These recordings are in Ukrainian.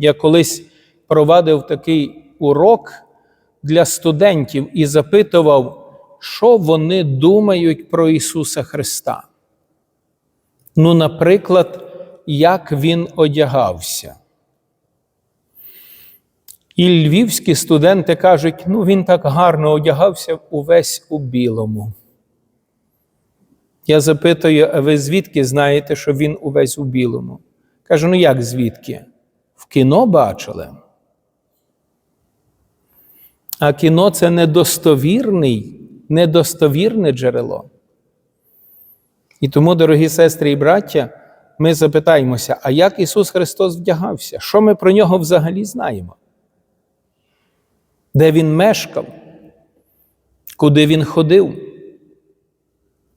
Я колись провадив такий урок для студентів і запитував, що вони думають про Ісуса Христа. Ну, наприклад, як Він одягався. І львівські студенти кажуть, ну він так гарно одягався увесь у білому. Я запитую, а ви звідки знаєте, що він увесь у білому? Кажу, ну як звідки? Кіно бачили. А кіно це недостовірний, недостовірне джерело. І тому, дорогі сестри і браття, ми запитаємося, а як Ісус Христос вдягався? Що ми про нього взагалі знаємо? Де Він мешкав? Куди Він ходив?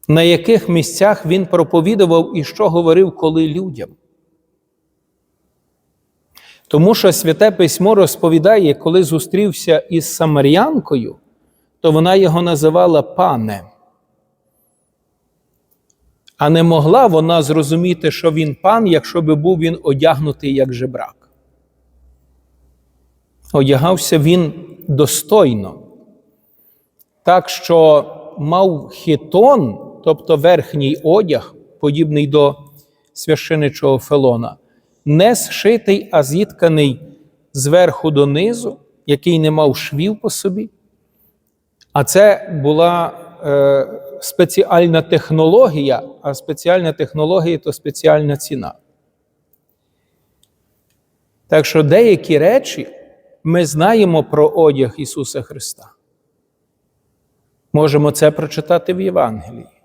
На яких місцях Він проповідував і що говорив коли людям? Тому що Святе Письмо розповідає, коли зустрівся із Самарянкою, то вона його називала пане. А не могла вона зрозуміти, що він пан, якщо би був він одягнутий як жебрак. Одягався він достойно, так що мав хітон, тобто верхній одяг, подібний до священичого фелона, не зшитий, а зітканий зверху донизу, який не мав швів по собі. А це була е, спеціальна технологія, а спеціальна технологія то спеціальна ціна. Так що деякі речі ми знаємо про одяг Ісуса Христа. Можемо це прочитати в Євангелії.